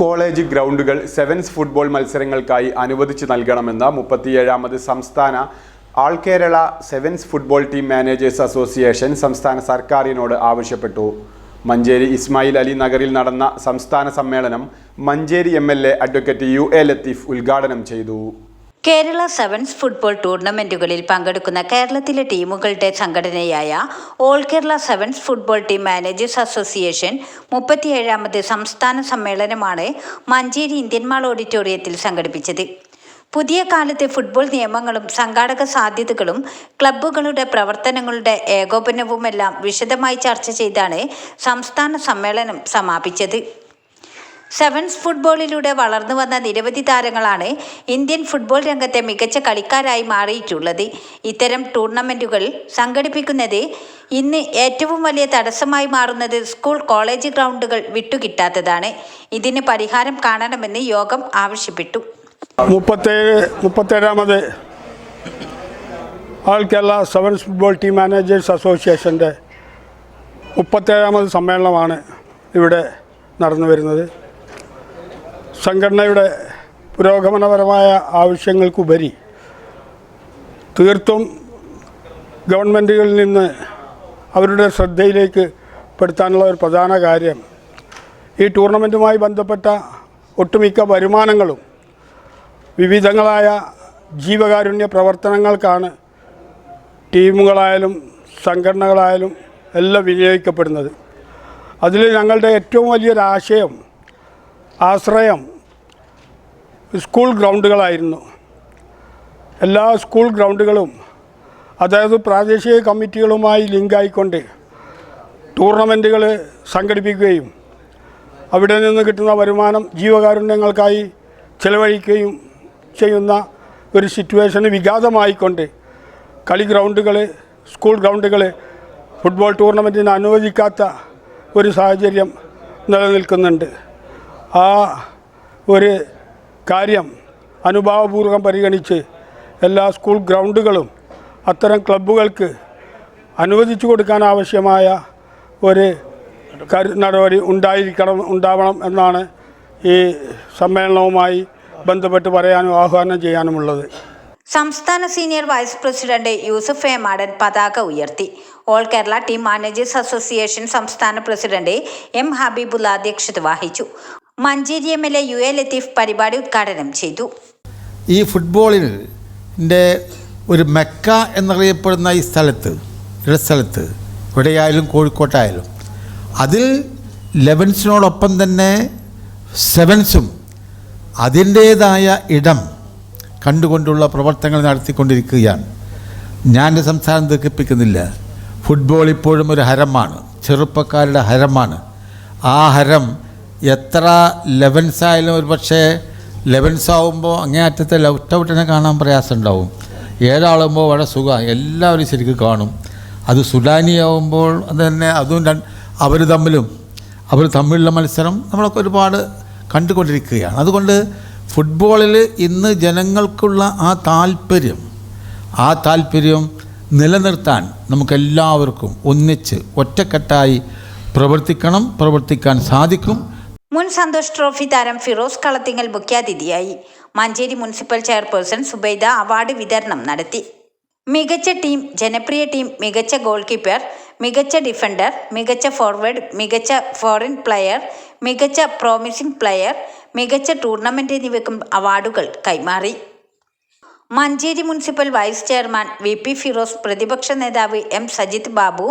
College ഗ്രൗണ്ടുകൾ sevens football മത്സരങ്ങൾക്കായി അനുവദിച്ചു നൽകണമെന്ന് മുപ്പത്തിയേഴാമത് സംസ്ഥാന all Kerala sevens football team managers association സംസ്ഥാന സർക്കാരിനോട് ആവശ്യപ്പെട്ടു. മഞ്ചേരി ഇസ്മായിൽ അലി നഗറിൽ നടന്ന സംസ്ഥാന സമ്മേളനം Manjeri M L A advocate U A Latheef ഉദ്ഘാടനം ചെയ്തു. കേരള സെവൻസ് ഫുട്ബോൾ ടൂർണമെന്റുകളിൽ പങ്കെടുക്കുന്ന കേരളത്തിലെ ടീമുകളുടെ സംഘടനയായ all Kerala sevens football team managers association മുപ്പത്തിയേഴാമത് സംസ്ഥാന സമ്മേളനമാണ് മഞ്ചേരി ഇന്ത്യൻ മാൾ ഓഡിറ്റോറിയത്തിൽ സംഘടിപ്പിച്ചത്. പുതിയ കാലത്തെ ഫുട്ബോൾ നിയമങ്ങളും സംഘാടക സാധ്യതകളും ക്ലബ്ബുകളുടെ പ്രവർത്തനങ്ങളുടെ ഏകോപനവുമെല്ലാം വിശദമായി ചർച്ച ചെയ്താണ് സംസ്ഥാന സമ്മേളനം സമാപിച്ചത്. സെവൻസ് ഫുട്ബോളിലൂടെ വളർന്നു വന്ന നിരവധി താരങ്ങളാണ് ഇന്ത്യൻ ഫുട്ബോൾ രംഗത്തെ മികച്ച കളിക്കാരായി മാറിയിട്ടുള്ളത്. ഇത്തരം ടൂർണമെന്റുകൾ സംഘടിപ്പിക്കുന്നത് ഇന്ന് ഏറ്റവും വലിയ തടസ്സമായി മാറുന്നത് സ്കൂൾ കോളേജ് ഗ്രൗണ്ടുകൾ വിട്ടുകിട്ടാത്തതാണ്. ഇതിന് പരിഹാരം കാണണമെന്ന് യോഗം ആവശ്യപ്പെട്ടു. മുപ്പത്തേഴ് മുപ്പത്തേഴാമത് all Kerala sevens football team managers അസോസിയേഷന്റെ മുപ്പത്തേഴാമത് സമ്മേളനമാണ് ഇവിടെ നടന്നു വരുന്നത്. സംഘടനയുടെ പുരോഗമനപരമായ ആവശ്യങ്ങൾക്കുപരി തീർത്തും ഗവൺമെന്റുകളിൽ നിന്ന് അവരുടെ ശ്രദ്ധയിലേക്ക് പെടുത്താനുള്ള ഒരു പ്രധാന കാര്യം ഈ ടൂർണമെന്റുമായി ബന്ധപ്പെട്ട ഒട്ടുമിക്ക വരുമാനങ്ങളും വിവിധങ്ങളായ ജീവകാരുണ്യ പ്രവർത്തനങ്ങൾക്കാണ് ടീമുകളായാലും സംഘടനകളായാലും എല്ലാം വിനിയോഗിക്കപ്പെടുന്നത്. അതിൽ ഞങ്ങളുടെ ഏറ്റവും വലിയൊരാശയം ആശ്രയം സ്കൂൾ ഗ്രൗണ്ടുകളായിരുന്നു. എല്ലാ സ്കൂൾ ഗ്രൗണ്ടുകളും അതായത് പ്രാദേശിക കമ്മിറ്റികളുമായി ലിങ്കായിക്കൊണ്ട് ടൂർണമെന്റുകൾ സംഘടിപ്പിക്കുകയും അവിടെ നിന്ന് കിട്ടുന്ന വരുമാനം ജീവകാരുണ്യങ്ങൾക്കായി ചെലവഴിക്കുകയും ചെയ്യുന്ന ഒരു സിറ്റുവേഷന് വിഘാതമായിക്കൊണ്ട് കളി ഗ്രൗണ്ടുകൾ സ്കൂൾ ഗ്രൗണ്ടുകൾ ഫുട്ബോൾ ടൂർണമെന്റിന് അനുവദിക്കാത്ത ഒരു സാഹചര്യം നിലനിൽക്കുന്നുണ്ട്. ആ ഒരു കാര്യം അനുഭാവപൂർവം പരിഗണിച്ച് എല്ലാ സ്കൂൾ ഗ്രൗണ്ടുകളും അത്തരം ക്ലബ്ബുകൾക്ക് അനുവദിച്ചു കൊടുക്കാൻ ആവശ്യമായ ഒരു നടപടി ഉണ്ടായിരിക്കണം ഉണ്ടാവണം എന്നാണ് ഈ സമ്മേളനവുമായി ബന്ധപ്പെട്ട് പറയാനും ആഹ്വാനം ചെയ്യാനുമുള്ളത്. സംസ്ഥാന senior vice president Yusuf A. Madan പതാക ഉയർത്തി. All Kerala team managers association സംസ്ഥാന പ്രസിഡന്റ് എം. ഹബീബുള്ള അധ്യക്ഷത വഹിച്ചു. Manjeri M L A U A Latheef പരിപാടി ഉദ്ഘാടനം ചെയ്തു. ഈ ഫുട്ബോളിന്റെ ഒരു മെക്ക എന്നറിയപ്പെടുന്ന ഈ സ്ഥലത്ത് ഇവിടെ സ്ഥലത്ത് ഇവിടെയായാലും കോഴിക്കോട്ടായാലും അതിൽ ലെവൻസിനോടൊപ്പം തന്നെ സെവൻസും അതിന്റേതായ ഇടം കണ്ടുകൊണ്ടുള്ള പ്രവർത്തനങ്ങൾ നടത്തിക്കൊണ്ടിരിക്കുകയാണ്. ഞാൻ സംസാരം ദീർഘിപ്പിക്കുന്നില്ല. ഫുട്ബോൾ ഇപ്പോഴും ഒരു ഹരമാണ് ചെറുപ്പക്കാരുടെ ഹരമാണ്. ആ ഹരം എത്ര ലെവൻസ് ആയാലും ഒരു പക്ഷേ ലെവൻസ് ആവുമ്പോൾ അങ്ങേയറ്റത്തെ ലെഫ്റ്റ് ഔട്ടിനെ കാണാൻ പ്രയാസം ഉണ്ടാവും ഏഴാളുമ്പോൾ വളരെ സുഖമാണ് എല്ലാവരും ശരിക്കും കാണും. അത് സുഡാനി ആവുമ്പോൾ അത് തന്നെ അതും അവർ തമ്മിലും അവർ തമ്മിലുള്ള മത്സരം നമ്മളൊക്കെ ഒരുപാട് കണ്ടുകൊണ്ടിരിക്കുകയാണ്. അതുകൊണ്ട് ഫുട്ബോളിൽ ഇന്ന് ജനങ്ങൾക്കുള്ള ആ താല്പര്യം ആ താല്പര്യം നിലനിർത്താൻ നമുക്കെല്ലാവർക്കും ഒന്നിച്ച് ഒറ്റക്കെട്ടായി പ്രവർത്തിക്കണം പ്രവർത്തിക്കാൻ സാധിക്കും. മുൻ സന്തോഷ് ട്രോഫി താരം ഫിറോസ് കളത്തിങ്ങൽ മുഖ്യാതിഥിയായി. Manjeri municipal chairperson Zubaida award വിതരണം നടത്തി. മികച്ച ടീം ജനപ്രിയ ടീം മികച്ച ഗോൾ കീപ്പർ മികച്ച ഡിഫൻഡർ മികച്ച ഫോർവേഡ് മികച്ച ഫോറിൻ പ്ലെയർ മികച്ച പ്രോമിസിംഗ് പ്ലെയർ മികച്ച ടൂർണമെന്റ് എന്നിവയ്ക്കും അവാർഡുകൾ കൈമാറി. Manjeri municipal vice chairman V P Firoz പ്രതിപക്ഷ നേതാവ് M Sajith Babu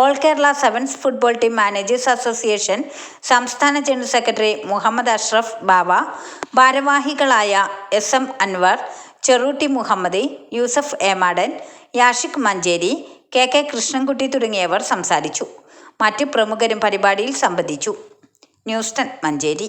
all Kerala sevens football team managers association സംസ്ഥാന ജനറൽ സെക്രട്ടറി മുഹമ്മദ് അഷ്റഫ് ബാബ ഭാരവാഹികളായ S M Anwar Cherootty Muhammad Yusuf Emadan Yashik Manjeri K K Krishnankutty തുടങ്ങിയവർ സംസാരിച്ചു. മറ്റ് പ്രമുഖരും പരിപാടിയിൽ സംബന്ധിച്ചു. ന്യൂസ്റ്റൺ മഞ്ചേരി.